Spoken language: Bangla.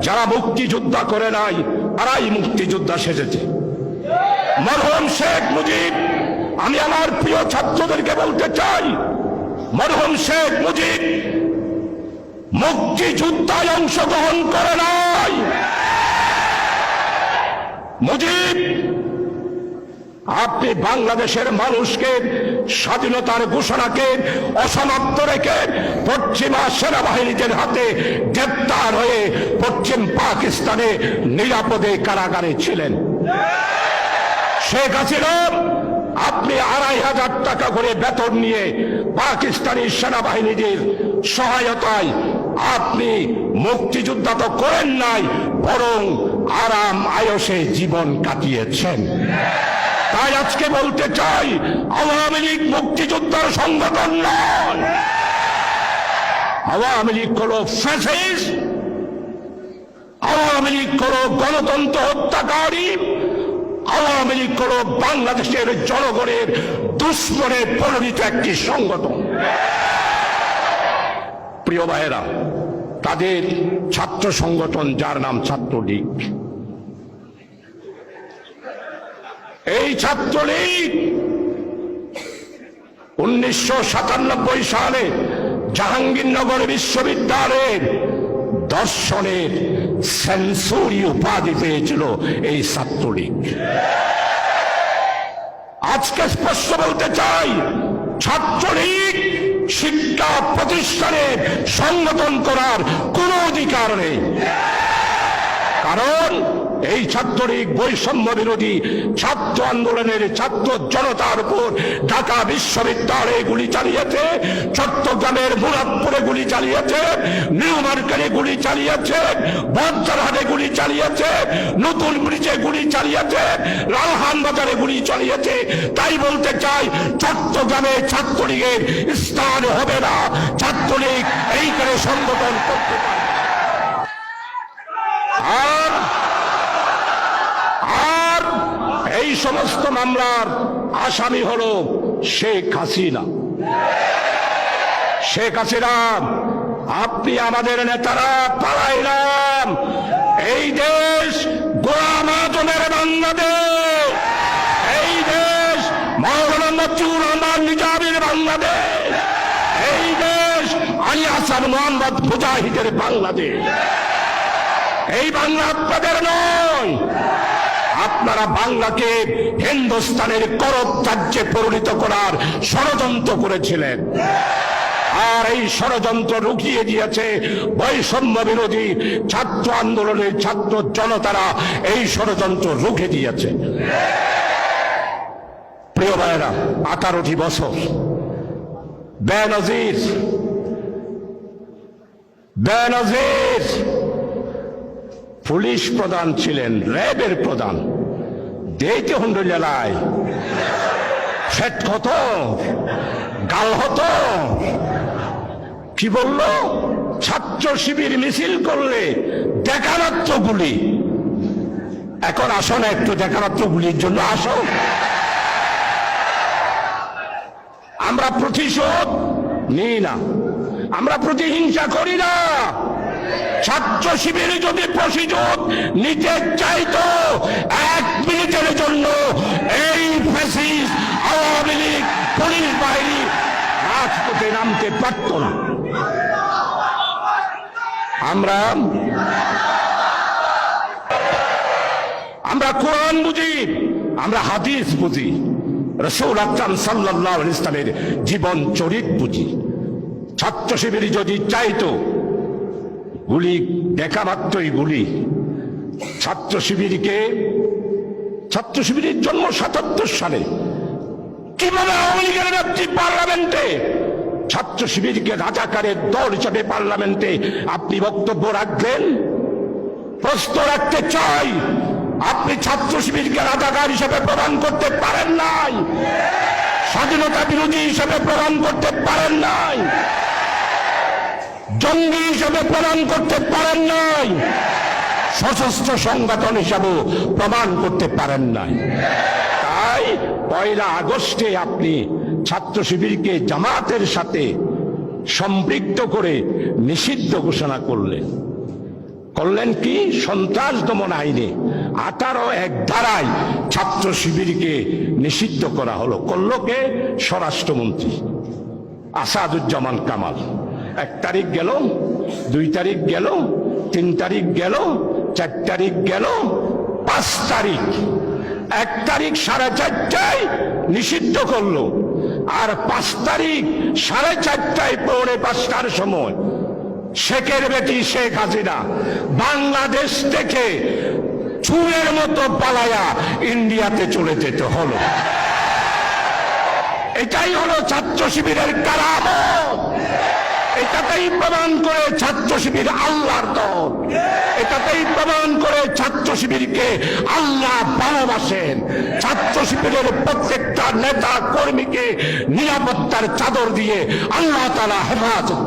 যারা মুক্তিযোদ্ধা করে নাই, তারাই মুক্তিযোদ্ধা সেজেছে। মরহম শেখ মুজিব, আমি আমার প্রিয় ছাত্রদেরকে বলতে চাই, মরহম শেখ মুজিব মুক্তিযোদ্ধায় অংশগ্রহণ করে নাই। মুজিব আপনি বাংলাদেশের মানুষকে, স্বাধীনতার ঘোষণাকে অসমাপ্ত রেখে পশ্চিমা সেনাবাহিনীদের হাতে গ্রেপ্তার হয়ে পশ্চিম পাকিস্তানে নিরাপদে কারাগারে ছিলেন। শেখ হাসিনা, আপনি আড়াই হাজার টাকা করে বেতন নিয়ে পাকিস্তানি সেনাবাহিনীদের সহায়তায় আপনি মুক্তিযোদ্ধা তো করেন নাই, বরং আরাম আয়সে জীবন কাটিয়েছেন। তাই আজকে বলতে চাই, আওয়ামী লীগ মুক্তিযোদ্ধার সংগঠন নয়। আওয়ামী লীগ হল ফ্যাসিস্ট আওয়ামী লীগ হল গণতন্ত্র হত্যাকারী, আওয়ামী লীগ হল বাংলাদেশের জনগণের দুশ্মনে পরিণত একটি সংগঠন। প্রিয় ভাইয়েরা, তাদের ছাত্র সংগঠন যার নাম ছাত্রলীগ। এই ছাত্রলীগ উনিশশো সাতানব্বই সালে জাহাঙ্গীরনগর বিশ্ববিদ্যালয়ের দর্শনের সেন্সুরি উপাধি পেয়েছিল এই ছাত্রলীগ। আজকে স্পষ্ট বলতে চাই, ছাত্রলীগ শিক্ষা প্রতিষ্ঠানে সংগঠন করার কোনো অধিকার নেই। কারণ এই ছাত্রলীগ বৈষম্য বিরোধী ছাত্র আন্দোলনের ছাত্র জনতার উপর ঢাকা বিশ্ববিদ্যালয়ে গুলি চালিয়েছে, চট্টগ্রামের মুরাদপুরে গুলি চালিয়েছে, নিউ মার্কেটে গুলি চালিয়েছে বজ্রহাটে গুলি চালিয়েছে, নতুন ব্রিজে গুলি চালিয়েছে, রালহান বাজারে গুলি চালিয়েছে। তাই বলতে চাই, চট্টগ্রামে ছাত্রলীগের স্থান হবে না। ছাত্রলীগ এইখানে সংগঠন করতে পারে আর আর এই সমস্ত মামলার আসামি হল শেখ হাসিনা। শেখ হাসিনা, আপনি আমাদের নেতারা পালাইলাম। এই দেশ গোলাম আজমের বাংলাদেশ। এই দেশ মৌলানা মতিউর রহমান নিজামের বাংলাদেশ। এই দেশ আলী হাসান মোহাম্মদ মুজাহিদের বাংলাদেশ। এই বাংলা আপনাদের নয়। আপনারা বাংলাকে হিন্দুস্তানের করব রাজ্যে পরিণত করার ষড়যন্ত্র করেছিলেন। আর এই ষড়যন্ত্র রুখিয়ে দিয়েছে বৈষম্য বিরোধী ছাত্র আন্দোলনের ছাত্র জনতারা। এই ষড়যন্ত্র রুখে দিয়েছে। প্রিয় ভাইয়েরা, আঠারোটি বছর। বেনজির বেনজির পুলিশ প্রধান ছিলেন, র্যাবের প্রধান। দেইতে হন্ড জেলায় ফেট হতো, গাল হতো। কি বলল? ছাত্র শিবির মিছিল করলে দেখামাত্র গুলি। এখন আসো না একটু দেখামাত্র গুলির জন্য, আসো। আমরা প্রতিশোধ নিই না। আমরা প্রতিহিংসা করি না। ছাত্র শিবির যদি প্রতিশোধ নিতে চাইতো এক মিনিটের জন্য এই ফ্যাসিস আওয়ামী লীগ, পুলিশ বাহিনী রাজপথে নামতে পারত না। আমরা আমরা কোরআন বুঝি, আমরা হাদিস বুঝি, রসুল আকরাম সাল্লাহ ইসলামের জীবন চরিত বুঝি। ছাত্র শিবির যদি চাইতো গুলি, দেখা মাত্রই গুলি। ছাত্র শিবিরকে, ছাত্র শিবিরের জন্ম সাতাত্তর সালে। কীভাবে আওয়ামী লীগের নেত্রী পার্লামেন্টে? ছাত্র শিবিরকে রাজাকারের দল হিসাবে পার্লামেন্টে আপনি বক্তব্য রাখবেন? প্রশ্ন রাখতে চাই, আপনি ছাত্র শিবিরকে রাজাকার হিসাবে প্রদান করতে পারেন নাই? স্বাধীনতা বিরোধী হিসাবে প্রদান করতে পারেন নাই? জঙ্গি হিসাবে প্রমাণ করতে পারেন নাই। সশস্ত্র সংগঠন হিসাবে প্রমাণ করতে পারেন নাই। তাই পয়লা আগস্টে আপনি ছাত্র শিবিরকে জামাতের সাথে সম্পৃক্ত করে নিষিদ্ধ ঘোষণা করলেন। করলেন কি? সন্ত্রাস দমন আইনে আঠারো এক ধারায় ছাত্র শিবিরকে নিষিদ্ধ করা হলো। করল কে? স্বরাষ্ট্রমন্ত্রী আসাদুজ্জামান কামাল। তারিখ গেল, দুই তারিখ গেল, তিন তারিখ গেল, চার তারিখ গেল, পাঁচ তারিখ। এক তারিখ সাড়ে চারটায় নিষিদ্ধ করল, আর পাঁচ তারিখ সাড়ে চারটায় পৌনে পাঁচটার সময় শেখের বেটি শেখ হাসিনা বাংলাদেশ থেকে চুরের মতো পালায়া ইন্ডিয়াতে চলে যেতে হলো। এটাই হলো ছাত্র শিবিরের কারামত। এটাতেই প্রমাণ করে ছাত্র শিবির আল্লাহর দল। এটাতেই প্রমাণ করে ছাত্র শিবিরকে আল্লাহ ভালোবাসেন। ছাত্র শিবিরের প্রত্যেকটা নেতা কর্মীকে নিরাপত্তার চাদর দিয়ে আল্লাহ তারা হেফাজত